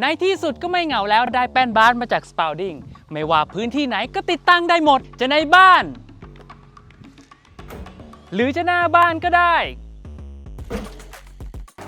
ในที่สุดก็ไม่เหงาแล้วได้แป้นบาสมาจากสปาวดิงไม่ว่าพื้นที่ไหนก็ติดตั้งได้หมด จะในบ้าน หรือจะหน้าบ้านก็ได้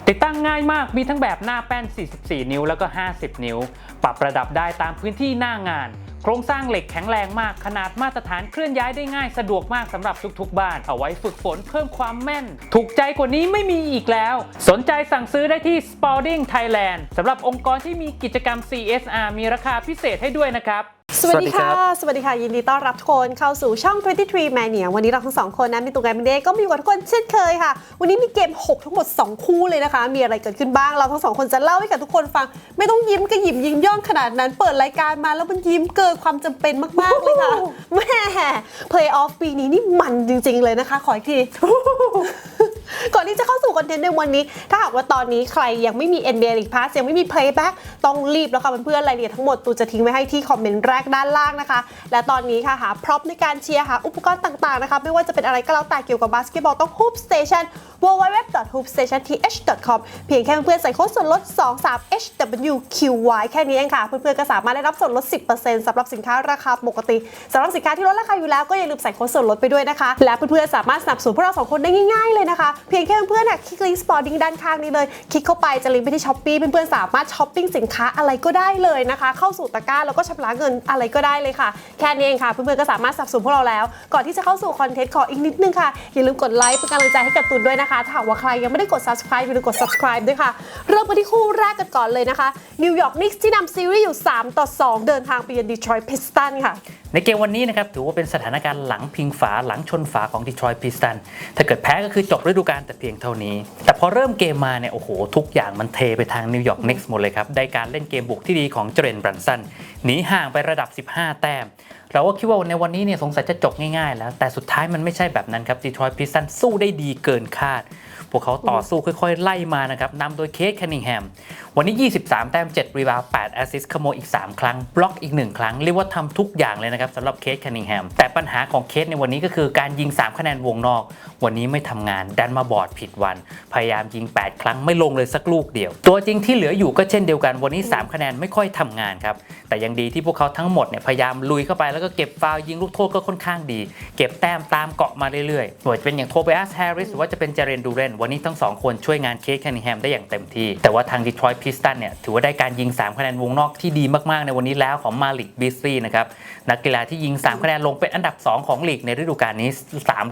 ติดตั้งง่ายมากมีทั้งแบบหน้าแป้น 44 นิ้วแล้วก็ 50 นิ้ว ปรับระดับได้ตามพื้นที่หน้างาน โครงสร้างเหล็กแข็งแรงมาก ขนาดมาตรฐานเคลื่อนย้ายได้ง่ายสะดวกมากสำหรับทุกๆ บ้าน เอาไว้ฝึกฝนเพิ่มความแม่น ถูกใจกว่านี้ไม่มีอีกแล้ว สนใจสั่งซื้อได้ที่ Spalding Thailand สำหรับองค์กรที่มีกิจกรรม CSR มีราคาพิเศษให้ด้วยนะครับ สวัสดีค่ะ สวัสดีค่ะ ยินดีต้อนรับทุกคนเข้าสู่ช่อง 23 Mania วันนี้เราทั้งสองคนนะมีตัวแกรมเดย์ก็มีอยู่กับทุกคนเช่นเคยค่ะ วันนี้มีเกม 6 ทั้งหมด 2 คู่เลยนะคะ มีอะไรเกิดขึ้นบ้างเราทั้งสองคนจะเล่าให้กับทุกคนฟัง ไม่ต้องยิ้มกระหยิมยิ้มย่องขนาดนั้น เปิดรายการมาแล้วมันยิ้มเกินความจำเป็นมาก ๆ เลยค่ะแม่ Play Off ปีนี้นี่มันจริง ๆ เลยนะคะ ขออีกทีก่อนที่จะเข้าสู่คอนเทนต์ในวันนี้ ถ้าหากว่าตอนนี้ใครยังไม่มี NBA League Pass ยังไม่มี Playback ต้องรีบแล้วค่ะเพื่อนๆรายละเอียดทั้งหมดตูจะทิ้งไว้ให้ที่คอมเมนต์แรกด้านล่างนะคะ และตอนนี้ค่ะหาพร็อพในการเชียร์หาอุปกรณ์ต่างๆนะคะไม่ว่าจะเป็นอะไรก็แล้วแต่เกี่ยวกับบาสเกตบอลต้อง Hoop Station www.hoopstationth.com เพียงแค่เพื่อนๆใส่โค้ดส่วนลด 23HWQY แค่นี้เองค่ะ เพื่อนๆก็สามารถได้รับส่วนลด 10%สำหรับสินค้าราคาปกติสำหรับสินค้าที่ลดราคาอยู่แล้วก็อย่าลืมใส่โค้ดส่วนลดไปด้วยนะคะ และเพื่อนๆสามารถสนับสนุนพวกเราสองคนได้ง่ายๆเลยนะคะ เพียงแค่เพื่อนๆคลิกลิงก์สปอร์ติ้งด้านข้างนี้เลย คลิกเข้าไปจะลิงก์ไปที่ช้อปปี้เพื่อนๆสามารถช้อปปิ้งสินค้าอะไรก็ได้เลยนะคะ เข้าสู่ตะกร้าแล้วก็ชำระเงินอะไรก็ได้เลยค่ะ แค่นี้เองค่ะเพื่อนๆก็สามารถสับสนพวกเราแล้ว ก่อนที่จะเข้าสู่คอนเทนต์ขออีกนิดนึงค่ะอย่าลืมกดไลค์เป็นกำลังใจให้กับตุนด้วยนะคะถ้าหากว่าใครยังไม่ได้กด subscribe อย่าลืมกด subscribe ด้วยค่ะ เริ่มกันที่คู่แรกกันก่อนเลยนะคะนิวยอร์กนิกส์ที่นำซีรีส์อยู่ 3 ต่อ 2 เดินทางไปยังดีทรอยต์พิสตันค่ะในเกมวันนี้นะครับถือว่าเป็นสถานการณ์หลังพิงฝาหลังชนฝาของ Detroit Pistons ถ้าเกิดแพ้ก็คือจบฤดูกาลแต่เพียงเท่านี้ แต่พอเริ่มเกมมาเนี่ยโอ้โห ทุกอย่างมันเทไปทางนิวยอร์ก Knicks หมดเลยครับได้การเล่นเกมบุกที่ดีของเจเรนบรันสันหนีห่างไประดับ 15 แต้ม เราก็คิดว่าในวันนี้เนี่ยสงสัยจะจบง่ายๆ แล้ว แต่สุดท้ายมันไม่ใช่แบบนั้นครับดีทรอยต์พิสตันสู้ได้ดีเกินคาด พวกเขาต่อสู้ค่อยๆ ไล่มานะครับนำโดยเคสแคนนิงแฮม วันนี้ 23 แต้ม 7 รีบาว8แอสซิสต์ขโมยอีก 3 ครั้ง บล็อกอีก 1 ครั้ง เรียกว่าทำทุกอย่างเลยนะครับสำหรับเคสแคนนิงแฮม แต่ปัญหาของเคสในวันนี้ก็คือการยิง 3 คะแนนวงนอก วันนี้ไม่ทำงาน ดันมาบอดผิดวัน พยายามยิง 8 ครั้งไม่ลงเลยสักลูกเดียว ตัวจริงที่เหลืออยู่ก็เช่นเดียวกัน วันนี้ 3 คะแนนไม่ค่อยทำงานครับ แต่ยังดีที่พวกเขาทั้งหมดเนี่ยพยายามลุยเข้าไปแล้วก็เก็บฟาวล์ยิงลูกโทษก็ค่อนข้างดี เก็บแต้มตามเกาะมาเรื่อยๆไม่ว่าจะเป็นอย่างโทเบอัสแฮร์ริสหรือว่าจะเป็นเจเรนดูเรนวันนี้ทั้งสองคนช่วยงานเคสแคนนิงแฮมได้อย่างเต็มที่แต่ว่าทางดีทรอยต์ิสตันเนี่ยถือว่าได้การยิง 3 คะแนนวงนอกที่ดีมากๆ ในวันนี้แล้วของมาลิกบิสซี่นะครับนักกีฬาที่ยิง 3 คะแนนลงเป็นอันดับ 2 ของลีกในฤดูกาลนี้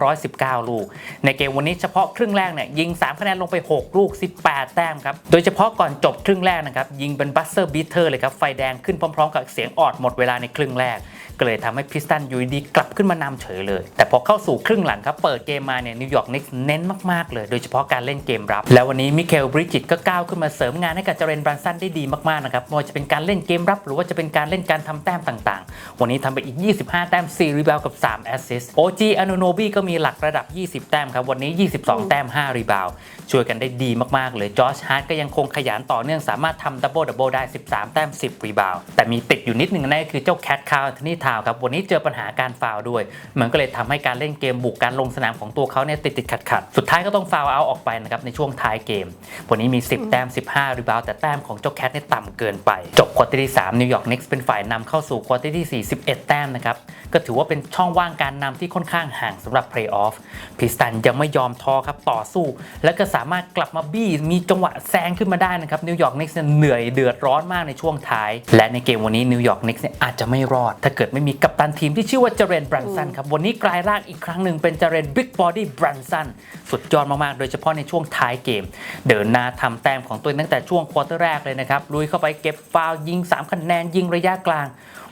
319 ลูก ในเกมวันนี้เฉพาะครึ่งแรกเนี่ยยิง 3 คะแนนลงไป 6 ลูก 18 แต้มครับโดยเฉพาะก่อนจบครึ่งแรกนะครับยิงเป็นบัสเซอร์บีเทอร์เลยครับไฟแดงขึ้นพร้อม ๆ กับเสียงออดหมดเวลาในครึ่งแรก ก็เลยทำให้พิสตันยูดีกลับขึ้นมานำเฉยเลย แต่พอเข้าสู่ครึ่งหลังครับ เปิดเกมมาเนี่ยนิวยอร์กนิกส์เน้นมากๆเลย โดยเฉพาะการเล่นเกมรับ แล้ววันนี้มิเคลบริจิตก็ก้าวขึ้นมาเสริมงานให้กับเจเรนบรันสันได้ดีมากๆนะครับไม่ว่าจะเป็นการเล่นเกมรับ หรือว่าจะเป็นการเล่นการทำแต้มต่างๆ วันนี้ทำไปอีก 25 แต้ม4รีบาวกับ3แอสซิสต์โอจีอ n นโนบีก็มีหลักระดับ 20 แต้มครับวันนี้ 22 แต้ม 5 รีบาว ช่วยกันได้ดีมากๆเลยจอร์จฮาร์ดก็ยังคงขยันต่อเนื่องสามารถทำดับเบิลดับเบิลได้ 13 แต้ม 10 รีบาวแต่มีติดอยู่นิดหนึ่งนั่นก็คือเจ้าแคทคาร์ทนี่ทาวครับวันนี้เจอปัญหาการฟาวล์ด้วย มันก็เลยทำให้การเล่นเกมบุกการลงสนามของตัวเขาเนี่ยติดติดขัดขัดๆสุดท้ายก็ต้องฟาวล์เอาออกไปนะครับในช่วงท้ายเกม วันนี้มี 10 แต้ม 15 รีบาวแต่แต้มของเจ้าแคทเนี่ยต่ำเกินไป จบควอเตอร์ที่3นิวยอร์กนิกส์เป็นฝ่ายนำเข้าสู่ควอเตอร์ที่41 แต้มนะครับก็ถือว่าเป็นช่องว่างการนำที่ค่อนข้างห่างสำหรับเพลย์ออฟพิสตันยังไม่ยอมท้อครับต่อสู้และก็สามารถกลับมาบี้มีจังหวะแซงขึ้นมาได้นะครับนิวยอร์กนิกส์เหนื่อยเดือดร้อนมากในช่วงท้าย และในเกมวันนี้นิวยอร์กนิกส์เนี่ยอาจจะไม่รอด ถ้าเกิดไม่มีกัปตันทีมที่ชื่อว่าเจเรนบรันสันครับวันนี้กลายร่างอีกครั้งหนึ่งเป็นเจเรนบิ๊กบอดี้บรันสันสุดยอดมากๆ โดยเฉพาะในช่วงท้ายเกม เดินหน้าทำแต้มของตัวเองตั้งแต่ช่วงควอเตอร์แรกเลยนะครับลุยเข้าไปเก็บฟาวยิง 3 คะแนนยิงระยะกลาง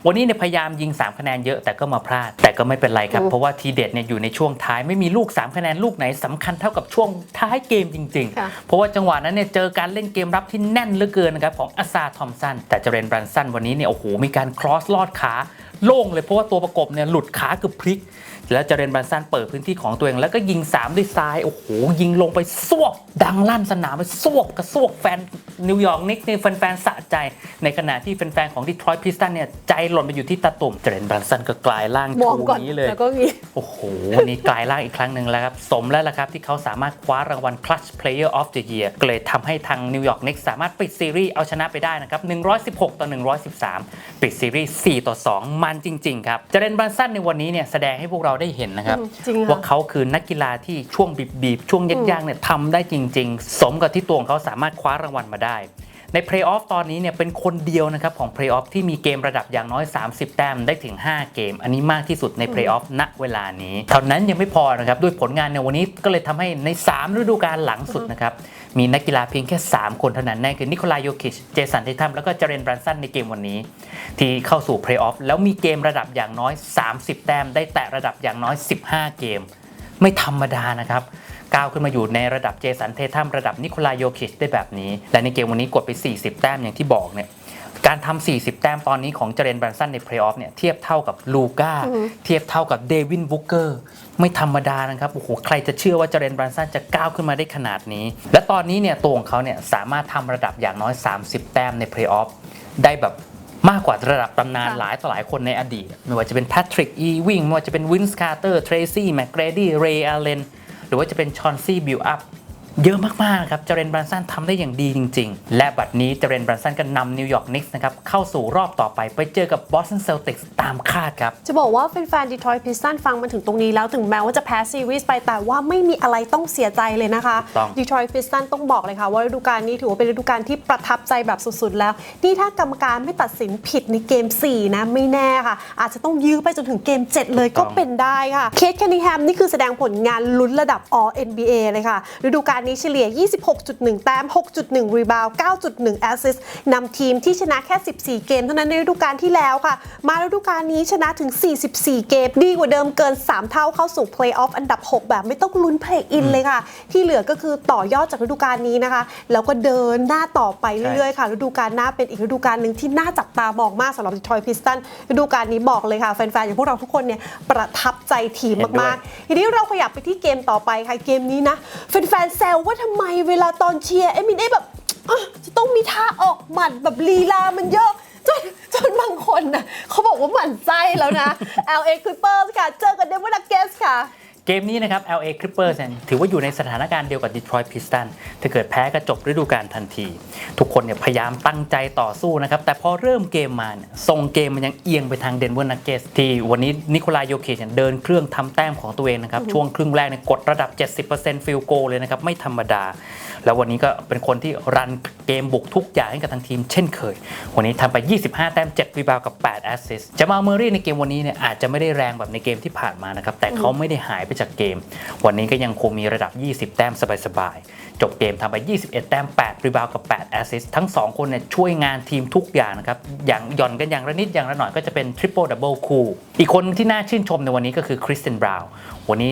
วันนี้เนี่ยพยายามยิง 3 คะแนนเยอะแต่ก็มาพลาด แต่ก็ไม่เป็นไรครับ เพราะว่าทีเด็ดเนี่ยอยู่ในช่วงท้ายไม่มีลูก 3 คะแนนลูกไหนสำคัญเท่ากับช่วงท้ายเกมจริงค่ะๆเพราะว่าจังหวะนั้นเนี่ยเจอการเล่นเกมรับที่แน่นเหลือเกินนะครับของอาซาทอมสันแต่เจเรนบรันสันวันนี้เนี่ยโอ้โหมีการครอสลอดขา โล่งเลยเพราะว่าตัวประกบเนี่ยหลุดขาเกือบพลิก แล้วเจเรนบรันสันเปิดพื้นที่ของตัวเอง แล้วก็ยิง 3 ด้วยซ้าย โอ้โห ยิงลงไปซวบดังลั่นสนามไปซวบกระซวกแฟนนิวยอร์กนิกส์เนี่ยแฟนๆสะใจ ในขณะที่แฟนๆของดีทรอยต์พิสตันเนี่ยใจหล่นไปอยู่ที่ตาตุ่มเจเรนบรันสันก็กลายร่างมองชูก่อนนี้เลยแล้วก็งี้โอ้โหวันนี้กลายร่างอีกครั้งหนึ่งแล้วครับสมแล้วล่ะครับที่เขาสามารถคว้ารางวัล Clutch Player of the Year ก็เลยทำให้ทางนิวยอร์ก Knicks สามารถปิดซีรีส์เอาชนะไปได้นะครับ116 ต่อ 113 ปิดซีรีส์4ต่อ 2 มันจริง ๆ ครับเจเรนบรันสันในวันนี้เนี่ยแสดงให้พวกเราได้เห็นนะครับอืมจริงค่ะ ว่าเขาคือนักกีฬาที่ช่วงบีบๆช่วงยากๆเนี่ยทำได้จริง ๆ สมกับที่ตัวของเขาสามารถคว้ารางวัลมาได้ ในเพลย์ออฟตอนนี้เนี่ยเป็นคนเดียวนะครับของเพลย์ออฟที่มีเกมระดับอย่างน้อย 30 แต้มได้ถึง 5 เกม อันนี้มากที่สุดในเพลย์ออฟณเวลานี้เท่านั้นยังไม่พอนะครับด้วยผลงานในวันนี้ก็เลยทำให้ใน 3 ฤดูกาลหลังสุดนะครับมีนักกีฬาเพียงแค่ 3 คนเท่านั้นนั่นคือนิโคลายโยคิช เจสันเททัมแล้วก็เจเรนบรันสันในเกมวันนี้ ที่เข้าสู่เพลย์ออฟแล้วมีเกมระดับอย่างน้อย 30 แต้มได้แตะระดับอย่างน้อย 15 เกม ไม่ธรรมดานะครับ ก้าวขึ้นมาอยู่ในระดับเจสันเททัมระดับนิโคลายโยคิชได้แบบนี้ และในเกมวันนี้กดไป 40 แต้มอย่างที่บอกเนี่ยการทำ 40 แต้มตอนนี้ของเจเรนบรันสันในเพลย์ออฟเนี่ยเทียบเท่ากับลูก้าเทียบเท่ากับเดวินบุกเกอร์ไม่ธรรมดานะครับโอ้โหใครจะเชื่อว่าเจเรนบรันสันจะก้าวขึ้นมาได้ขนาดนี้ และตอนนี้เนี่ยตัวของเขาเนี่ยสามารถทำระดับอย่างน้อย 30 แต้มในเพลย์ออฟได้แบบมากกว่าระดับตำนานค่ะหลายต่อหลายคนในอดีต ไม่ว่าจะเป็นแพทริกอีวิงไม่ว่าจะเป็นวินส์คาร์เตอร์เทรซี่แม c เกรดี้เรย์อ l เลนห รือว่าจะเป็นชอนซี่บิลอัพ เยอะมากๆครับ เจเรนบรันสันทำได้อย่างดีจริง ๆ และบัดนี้เจเรนบรันสันก็นำนิวยอร์กนิกส์นะครับเข้าสู่รอบต่อไปไปเจอกับบอสตันเซลติกส์ตามคาดครับ จะบอกว่าแฟนๆ Detroit Pistons ฟังมาถึงตรงนี้แล้วถึงแม้ว่าจะแพ้ซีรีส์ไปแต่ว่าไม่มีอะไรต้องเสียใจเลยนะคะถูกต้อง Detroit Pistons ต้องบอกเลยค่ะว่าฤดูกาลนี้ถือว่าเป็นฤดูกาลที่ประทับใจแบบสุดๆแล้ว นี่ถ้ากรรมการไม่ตัดสินผิดในเกม 4 นะไม่แน่ค่ะ อาจจะต้องยื้อไปจนถึงเกม 7 เลยก็เป็นได้ค่ะเคทแคนนิแฮมนี่คือแสดงผลงานลุ้นระดับ All NBA เลยค่ะฤดูกาลนี้เฉลี่ย 26.1 แต้ม 6.1 รีบาวด์9.1 แอสซิสต์นำทีมที่ชนะแค่ 14 เกมเท่านั้นในฤดูกาลที่แล้วค่ะ มาฤดูกาลนี้ชนะถึง 44 เกม ดีกว่าเดิมเกิน 3 เท่าเข้าสู่เพลย์ออฟอันดับ 6 แบบไม่ต้องลุ้นเพลย์อินเลยค่ะ ที่เหลือก็คือต่อยอดจากฤดูกาลนี้นะคะ แล้วก็เดินหน้าต่อไปเรื่อยๆ ค่ะฤดูกาลหน้าเป็นอีกฤดูกาลหนึ่งที่น่าจับตามองมากสำหรับดีทรอยพิสตันฤดูกาลนี้บอกเลยค่ะแฟนๆอย่างพวกเราทุกคนเนี่ยประทับใจทีมเห็นด้วยมากๆทีนี้เราขยับไปที่เกมต่อไปค่ะเกมนี้นะแฟนๆแซวว่าทำไมเวลาตอนเชียร์เอมินเอแบบอะจะต้องมีท่าออกหมัดแบบลีลามันเยอะ จนจนบางคนนะเขาบอกว่าหมั่นไส้แล้วนะ LA Clippers ค่ะ เจอกับเดวิดอักเกสค่ะ เกมนี้นะครับ LA Clippers เนี่ยถือว่าอยู่ในสถานการณ์เดียวกับ Detroit Pistons ถ้าเกิดแพ้ก็จบฤดูกาลทันที ทุกคนเนี่ยพยายามตั้งใจต่อสู้นะครับ แต่พอเริ่มเกมมาเนี่ยทรงเกมมันยังเอียงไปทาง Denver Nuggets ที่วันนี้นิโคลายโยเคชเนี่ยเดินเครื่องทำแต้มของตัวเองนะครับ ช่วงครึ่งแรกเนี่ยกดระดับ 70%ฟิลโกเลยนะครับ ไม่ธรรมดา แล้ววันนี้ก็เป็นคนที่รันเกมบุกทุกอย่างให้กับทางทีมเช่นเคย วันนี้ทำไป 25 แต้ม 7 รีบาวกับ 8 แอสซิสต์จะมาเมอรี่ในเกมวันนี้เนี่ยอาจจะไม่ได้แรงแบบในเกมที่ผ่านมานะครับ แต่เขาไม่ได้หายไปจากเกม วันนี้ก็ยังคงมีระดับ 20 แต้มสบายๆ จบเกมทำไป 21 แต้ม 8 รีบาวกับ 8 แอสซิสต์ทั้ง 2 คนเนี่ยช่วยงานทีมทุกอย่างนะครับ อย่างหย่อนกันอย่างละนิดอย่างละหน่อยก็จะเป็นทริปเปิลดับเบิลคูอีกคนที่น่าชื่นชมในวันนี้ก็คือคริสเตนบราวน์ วันนี้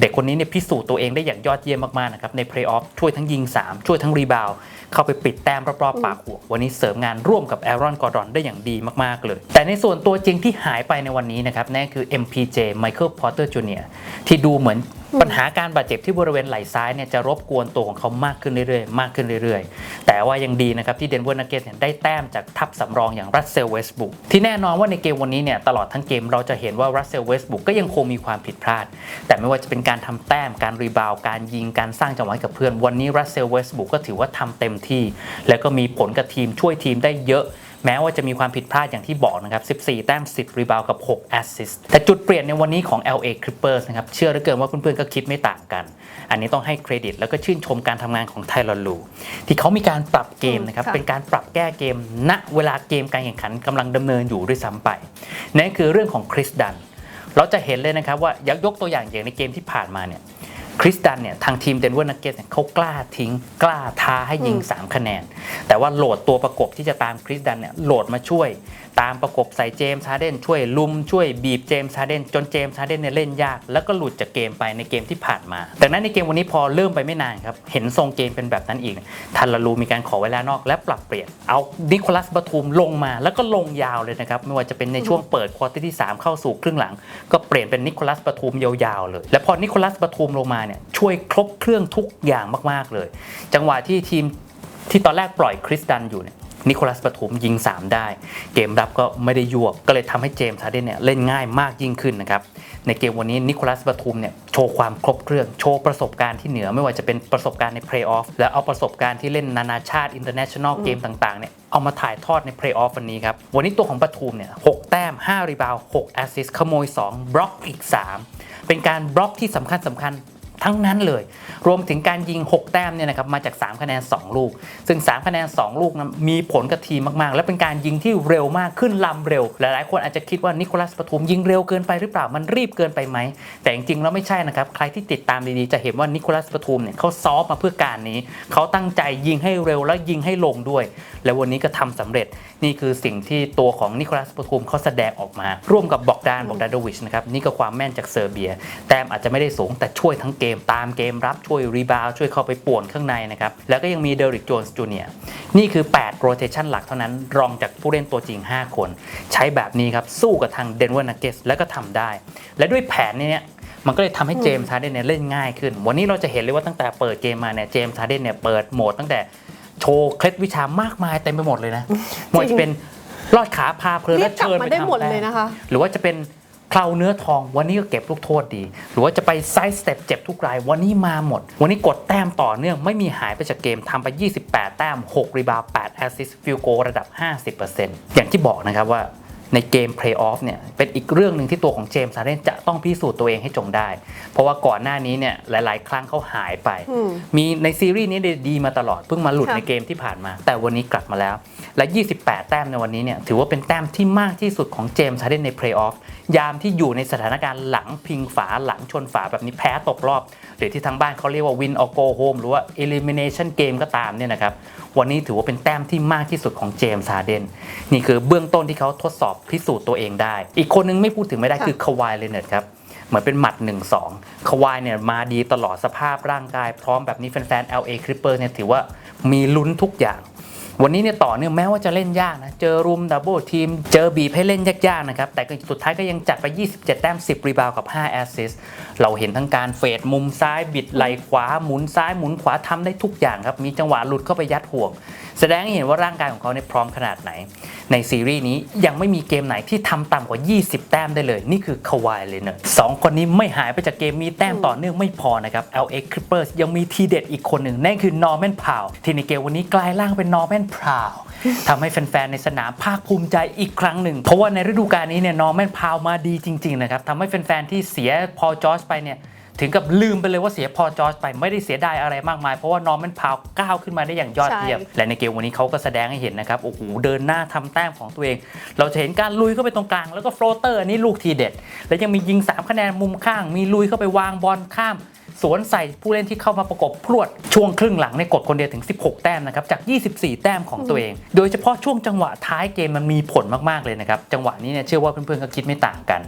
เด็กคนนี้เนี่ยพิสูจน์ตัวเองได้อย่างยอดเยี่ยมมากๆนะครับในเพลย์ออฟช่วยทั้งยิง 3 ช่วยทั้งรีบาวเข้าไปปิดแต้มรอบๆปากหัววันนี้เสริมงานร่วมกับแอรอนกอร์ดอนได้อย่างดีมากๆเลย แต่ในส่วนตัวจริงที่หายไปในวันนี้นะครับนั่นคือ MPJ Michael Porter Jr. ที่ดูเหมือน ปัญหาการบาดเจ็บที่บริเวณไหล่ซ้ายเนี่ยจะรบกวนตัวของเขามากขึ้นเรื่อยๆ มากขึ้นเรื่อยๆ แต่ว่ายังดีนะครับที่เดนเวอร์นักเก็ตเนี่ยได้แต้มจากทัพสำรองอย่างรัสเซลเวสบุกที่แน่นอนว่าในเกมวันนี้เนี่ยตลอดทั้งเกมเราจะเห็นว่ารัสเซลเวสบุกก็ยังคงมีความผิดพลาด แต่ไม่ว่าจะเป็นการทำแต้มการรีบาวการยิงการสร้างจังหวะกับเพื่อน วันนี้รัสเซลเวสบุกก็ถือว่าทำเต็มที่ แล้วก็มีผลกับทีมช่วยทีมได้เยอะ แม้ว่าจะมีความผิดพลาดอย่างที่บอกนะครับ 14 แต้ม 10 รีบาวกับ 6 แอสซิสต์แต่จุดเปลี่ยนในวันนี้ของ LA Clippers นะครับ เชื่อเหลือเกินว่าเพื่อนๆ ก็คิดไม่ต่างกัน อันนี้ต้องให้เครดิต แล้วก็ชื่นชมการทำงานของไทลอนลู ที่เขามีการปรับเกมนะครับค่ะเป็นการปรับแก้เกม ณ เวลาเกมการแข่งขันกำลังดำเนินอยู่ด้วยซ้ำไป นั่นคือเรื่องของคริสดัน เราจะเห็นเลยนะครับว่ายกยกตัวอย่างอย่างในเกมที่ผ่านมาเนี่ย คริสดันเนี่ยทางทีมเดนเวอร์นักเก็ตเขากล้าทิ้งกล้าท้าให้ยิง 3 คะแนน แต่ว่าโหลดตัวประกบที่จะตามคริสดันเนี่ยโหลดมาช่วยตามประกบใส่เจมส์ฮาร์เดนช่วยลุมช่วยบีบเจมส์ฮาร์เดนจนเจมส์ฮาร์เดนเนี่ยเล่นยาก แล้วก็หลุดจากเกมไปในเกมที่ผ่านมา ดังนั้นในเกมวันนี้พอเริ่มไปไม่นานครับ เห็นทรงเกมเป็นแบบนั้นอีกทันลารูมีการขอเวลานอกและปรับเปลี่ยน เอานิโคลัสบาทูมลงมาแล้วก็ลงยาวเลยนะครับ ไม่ว่าจะเป็นในช่วงเปิดควอเตอร์ที่ 3 เข้าสู่ครึ่งหลัง ก็เปลี่ยนเป็นนิโคลัสบาทูมยาวๆเลย และพอนิโคลัสบาทูมลงมาเนี่ยช่วยครบเครื่องทุกอย่างมากๆเลย จังหวะที่ทีมที่ตอนแรกปล่อยคริสดันอยู่เนี่ย นิโคลัสปทุมยิง 3 ได้ เกมรับก็ไม่ได้ยวบ ก็เลยทำให้เจมส์ฮาร์เดนเนี่ยเล่นง่ายมากยิ่งขึ้นนะครับในเกมวันนี้นิโคลัสปทุมเนี่ยโชว์ความครบเครื่องโชว์ประสบการณ์ที่เหนือไม่ว่าจะเป็นประสบการณ์ในเพลย์ออฟและเอาประสบการณ์ที่เล่นนานาชาติอินเตอร์เนชั่นแนลเกมต่างๆเนี่ยเอามาถ่ายทอดในเพลย์ออฟวันนี้ครับ วันนี้ตัวของปทุมเนี่ยหกแต้ม 5 รีบาวด์6แอสซิสต์ขโมย 2 บล็อกอีก 3 เป็นการบล็อกที่สำคัญสำคัญ ทั้งนั้นเลย รวมถึงการยิง 6 แต้มเนี่ยนะครับมาจาก 3 คะแนน 2 ลูก ซึ่ง 3 คะแนน 2 ลูกนั้นมีผลกับทีมมากๆ และเป็นการยิงที่เร็วมากขึ้นลำเร็ว หลายๆ คนอาจจะคิดว่านิโคลัสปทุมยิงเร็วเกินไปหรือเปล่ามันรีบเกินไปไหม แต่จริงๆแล้วไม่ใช่นะครับ ใครที่ติดตามดีๆ จะเห็นว่านิโคลัสปทุมเนี่ยเขาซ้อมมาเพื่อการนี้ เขาตั้งใจยิงให้เร็วและยิงให้ลงด้วย และวันนี้ก็ทำสำเร็จนี่คือสิ่งที่ตัวของนิโคลัสปทุมเขาแสดงออกมา ร่วมกับบอกดานบอกดาโดวิชนะครับนี่ก็ความแม่นจากเซอร์เบีย แต้มอาจจะไม่ได้สูงแต่ช่วยทั้งเกมตามเกมรับช่วยรีบาวช่วยเข้าไปป่วนข้างในนะครับแล้วก็ยังมีเดริกโจนส์จูเนียนี่คือ 8 โรเทชันหลักเท่านั้นรองจากผู้เล่นตัวจริง 5 คน ใช้แบบนี้ครับ สู้กับทางเดนเวอร์นักเก็ตแล้วก็ทำได้ และด้วยแผนนี้เนี่ยมันก็เลยทำให้เจมส์ฮาร์เดนเนี่ยเล่นง่ายขึ้น วันนี้เราจะเห็นเลยว่าตั้งแต่เปิดเกมมาเนี่ยเจมส์ฮาร์เดนเนี่ยเปิดโหมดตั้งแต่ โชว์เคล็ดวิชามากมายเต็มไปหมดเลยนะไม่ว่าจะเป็นลอดขาพาเพลินเรีและยกกลับเชิญมาไปได้ทำหมดแต้เลยนะคะหรือว่าจะเป็นเคลาเนื้อทองวันนี้ก็เก็บลูกโทษดี หรือว่าจะไปไซส์สเต็ปเจ็บทุกราย วันนี้มาหมด วันนี้กดแต้มต่อเนื่องไม่มีหายไปจากเกมทำไป 28 แต้ม 6 รีบาวด์8แอสซิสต์ฟิลโกระดับ 50%อย่างที่บอกนะครับว่า ในเกมเพลย์ออฟเนี่ยเป็นอีกเรื่องหนึ่งที่ตัวของเจมส์ฮาร์เดนจะต้องพิสูจน์ตัวเองให้จงได้ เพราะว่าก่อนหน้านี้เนี่ยหลาย ๆ ครั้งเขาหายไปอืมมีในซีรีส์นี้ดีมาตลอดเพิ่งมาหลุดค่ะในเกมที่ผ่านมา แต่วันนี้กลับมาแล้ว และ 28 แต้มในวันนี้เนี่ยถือว่าเป็นแต้มที่มากที่สุดของเจมส์ฮาร์เดนในเพลย์ออฟยามที่อยู่ในสถานการณ์หลังพิงฝาหลังชนฝาแบบนี้แพ้ตกรอบ หรือที่ทางบ้านเขาเรียกว่า win or go home หรือว่า elimination game ก็ตามเนี่ยนะครับ วันนี้ถือว่าเป็นแต้มที่มากที่สุดของเจมส์ฮาร์เดนนี่คือเบื้องต้นที่เขาทดสอบพิสูจน์ตัวเองได้ อีกคนนึงไม่พูดถึงไม่ได้ค่ะคือคาวายเลเนร์ดครับเหมือนเป็นหมัด 1-2คาวายเนี่ยมาดีตลอดสภาพร่างกายพร้อมแบบนี้แฟนๆ LA Clippers เนี่ยถือว่ามีลุ้นทุกอย่าง วันนี้เนี่ยต่อเนื่องแม้ว่าจะเล่นยากนะ เจอรุมดับเบิลทีม เจอบีให้เล่นยากๆนะครับ แต่สุดท้ายก็ยังจัดไป 27 แต้ม 10 รีบาวกับ 5 แอสซิสเราเห็นทั้งการเฟดมุมซ้ายบิดไหลขวาหมุนซ้ายหมุนขวาทำได้ทุกอย่างครับ มีจังหวะหลุดเข้าไปยัดห่วง แสดงให้เห็นว่าร่างกายของเขาเนี่ยพร้อมขนาดไหน ในซีรีส์นี้ยังไม่มีเกมไหนที่ทำต่ำกว่า 20 แต้มได้เลย นี่คือคาวายเลยเนอะสองคนนี้ไม่หายไปจากเกมมีแต้มต่อเนื่องไม่พอนะครับ LA Clippers ยังมีทีเด็ดอีกคนหนึ่งนั่นคือ Norman Powell ที่ในเกมวันนี้กลายร่างเป็น Norman Powell ทำให้แฟนๆในสนามภาคภูมิใจอีกครั้งหนึ่ง เพราะว่าในฤดูกาลนี้เนี่ย Norman Powell มาดีจริง ๆ นะครับทำให้แฟนๆที่เสียพอจอร์จไปเนี่ยถึงกับลืมไปเลยว่าเสียพอจอร์จไปไม่ได้เสียดายอะไรมากมาย เพราะว่านอร์แมนพาวก้าวขึ้นมาได้อย่างยอดเยี่ยมใช่และในเกมวันนี้เขาก็แสดงให้เห็นนะครับ โอ้โห เดินหน้าทำแต้มของตัวเอง เราจะเห็นการลุยเข้าไปตรงกลาง แล้วก็โฟลเตอร์อันนี้ลูกทีเด็ด และยังมียิง 3 คะแนนมุมข้าง มีลุยเข้าไปวางบอลข้าม สวนใส่ผู้เล่นที่เข้ามาประกบพรวดช่วงครึ่งหลังในยกดคนเดียวถึง 16 แต้มนะครับจาก 24 แต้มของตัวเอง โดยเฉพาะช่วงจังหวะท้ายเกมมันมีผลมาก ๆ เลยนะครับ จังหวะนี้เนี่ยเชื่อว่าเพื่อนๆก็คิดไม่ต่างกัน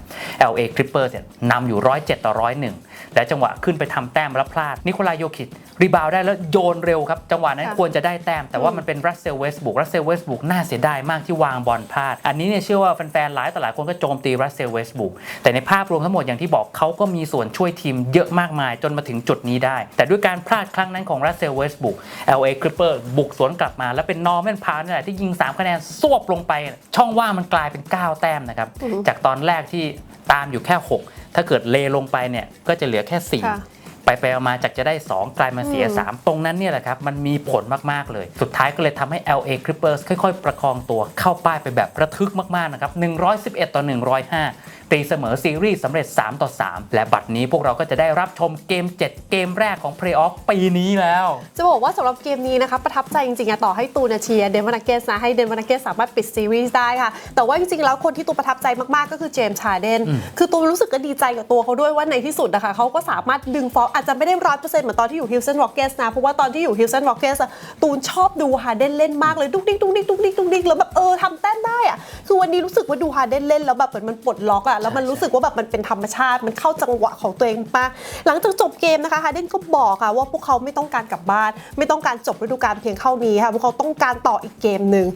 LA Clippers เนี่ยนำอยู่ 107 ต่อ 101 และจังหวะขึ้นไปทำแต้มแล้วพลาดนิโคลายโยคิดรีบาวด์ได้แล้วโยนเร็วครับ จังหวะนั้นค่ะควรจะได้แต้ม แต่ว่ามันเป็นรัสเซลเวสบุกรัสเซลเวสบุกน่าเสียดายมากที่วางบอลพลาด อันนี้เนี่ยเชื่อว่าแฟนๆหลายต่อหลายคนก็โจมตีรัสเซลเวสบุกแต่ในภาพรวมทั้งหมดอย่างที่บอกเขาก็มีส่วนช่วยทีมเยอะมากมายจนมาถึงจุดนี้ได้ แต่ด้วยการพลาดครั้งนั้นของรัสเซลเวสบุก LA Clippers บุกสวนกลับมา แล้วเป็นนอร์แมนพาวนี่แหละที่ยิง 3 คะแนนสวบลงไป ช่องว่างมันกลายเป็น 9 แต้มนะครับอือฮึจากตอนแรกที่ตามอยู่แค่ 6 ถ้าเกิดเลลงไปเนี่ยก็จะเหลือแค่ค่ะ4ไปไปๆมาๆจากจะได้ 2 กลายมาเสียอืม3ตรงนั้นเนี่ยแหละครับ มันมีผลมาก ๆ เลย สุดท้ายก็เลยทำให้ LA Clippers ค่อย ๆ ประคองตัวเข้าป้ายไปแบบระทึกมาก ๆ นะครับ 111 ต่อ 105เตีเสมอซีรีส์สำเร็จ 3 ต่อ 3 และบัดนี้พวกเราก็จะได้รับชมเกม 7 เกมแรกของเพลย์ออฟปีนี้แล้ว จะบอกว่าสำหรับเกมนี้นะคะประทับใจจริงๆอะต่อให้ตูนอะเชียร์เดนมาร์เกสนะให้เดนมาร์เกสสามารถปิดซีรีส์ได้ค่ะ แต่ว่าจริงๆแล้วคนที่ตูนประทับใจมากๆก็คือเจมส์ชาเดนคือตูนรู้สึกก็ดีใจกับตัวเขาด้วยว่าในที่สุดนะคะเขาก็สามารถดึงฟอร์มอาจจะไม่ได้ร้อยเปอร์เซ็นต์เหมือนตอนที่อยู่ฮิลสันร็อกเกสนะเพราะว่าตอนที่อยู่ฮิลสันร็อกเกสตูนชอบดูฮาเดนเล่นมากเลยดุกดิกดุกดิกดุกดิกดุกดิกแล้วแบบเออทำแต้มได้อะคือวันนี้รู้สึกว่าดูฮาเดนเล่นแล้วแบบเหมือนมันปลดล็อกอะแล้วมันรู้สึกว่าแบบมันเป็นธรรมชาติ มันเข้าจังหวะของตัวเองมากหลังจากจบเกมนะคะฮาเดนก็บอกค่ะว่าพวกเขาไม่ต้องการกลับบ้าน ไม่ต้องการจบฤดูกาลเพียงเท่านี้ค่ะพวกเขาต้องการต่ออีกเกมหนึ่ง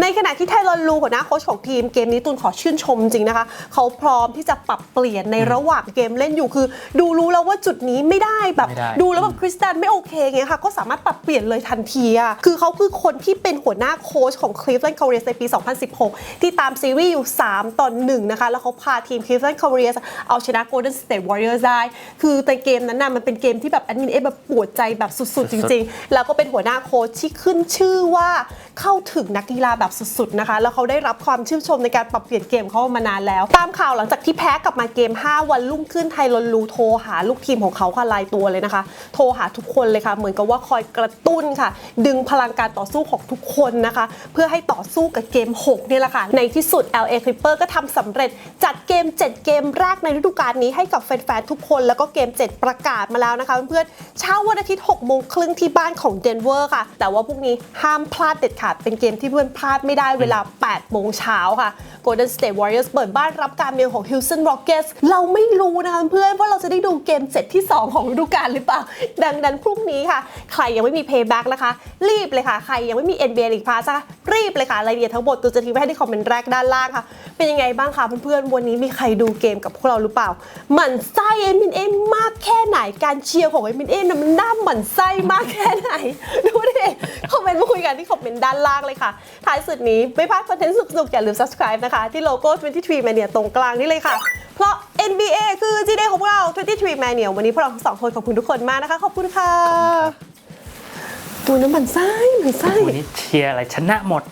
ในขณะที่ไทรอนลูหัวหน้าโค้ชของทีมเกมนี้ตูนขอชื่นชมจริงนะคะ เขาพร้อมที่จะปรับเปลี่ยนในระหว่างเกมเล่นอยู่คือ ดูรู้แล้วว่าจุดนี้ไม่ได้แบบไม่ได้ดูแล้วแบบคริสตันไม่โอเคเงี้ยค่ะก็สามารถปรับเปลี่ยนเลยทันทีอะคือเขาคือคนที่เป็นหัวหน้าโค้ชของ Cleveland Cavaliers ในปี 2016 ที่ตามซีรีส์อยู่ 3ต่อ1นะคะแล้วเขาพาทีม Cleveland Cavaliers เอาชนะ Golden State Warriors ได้ คือในเกมนั้นน่ะมันเป็นเกมที่แบบแอดมินเอแบบปวดใจแบบสุดๆ จริง ๆ แล้วก็เป็นหัวหน้าโค้ชที่ขึ้นชื่อว่าเข้าถึงนักกีฬาแบบสุดๆนะคะ แล้วเขาได้รับความชื่นชมในการปรับเปลี่ยนเกมเขามานานแล้ว ตามข่าวหลังจากที่แพ้กลับมาเกม 5 วันรุ่งขึ้นไทรอนลูโทรหาลูกทีมของเขาค่ะรายตัวเลยนะคะ โทรหาทุกคนเลยค่ะ เหมือนกับว่าคอยกระตุ้นค่ะ ดึงพลังการต่อสู้ของทุกคนนะคะ เพื่อให้ต่อสู้กับเกม 6 เนี่ยแหละค่ะ ในที่สุด LA Clipper ก็ทำสำเร็จจัดเกกม 7 เกมแรกในฤดูกาลนี้ให้กับแฟนๆทุกคนแล้วก็เกม 7 ประกาศมาแล้วนะคะเพื่อนๆเช้าวันอาทิตย์6โมงครึ่งที่บ้านของเดนเวอร์ค่ะ แต่ว่าพวกนี้ห้ามพลาดเด็ดขาดเป็นเกมที่เพื่อนพลาดไม่ได้เวลา 8 โมงเช้าค่ะ Golden State Warriors เปิดบ้านรับการเยือนของ Houston Rockets เราไม่รู้นะคะเพื่อนว่าเราจะได้ดูเกมเซตที่ 2 ของฤดูกาลหรือเปล่า ดังนั้นพรุ่งนี้ค่ะ ใครยังไม่มี Payback นะคะ รีบเลยค่ะ ใครยังไม่มี NBA League Pass ะะ รีบเลยค่ะรายละเอียดทั้งหมดตัวจะทิ้งไว้ให้ในคอมเมนต์แรกด้านล่างค่ะ เป็นยังไงบ้างคะเพื่อนๆวันนี้มีใครดูเกมกับพวกเราหรือเปล่าหมั่นไส้เอมินเอ็มมากแค่ไหนการเชียร์ของเอมินเอ็มมันน่าหมั่นไส้มากแค่ไหนดูดิคอมเมนต์มาคุยกันที่คอมเมนต์ด้านล่างเลยค่ะท้ายสุดนี้ไม่พลาดคอนเทนต์สุกๆอย่าลืม subscribe นะคะที่โลโก้23 Mania ตรงกลางนี่เลยค่ะ เพราะ NBA คือ G Day ของพวกเรา23 Mania วันนี้พวกเราทั้งสองคนขอบคุณทุกคนมากนะคะ ขอบคุณค่ะดูน้ำมันไส้หมันไส้วันนี้เชียร์อะไรชนะหมด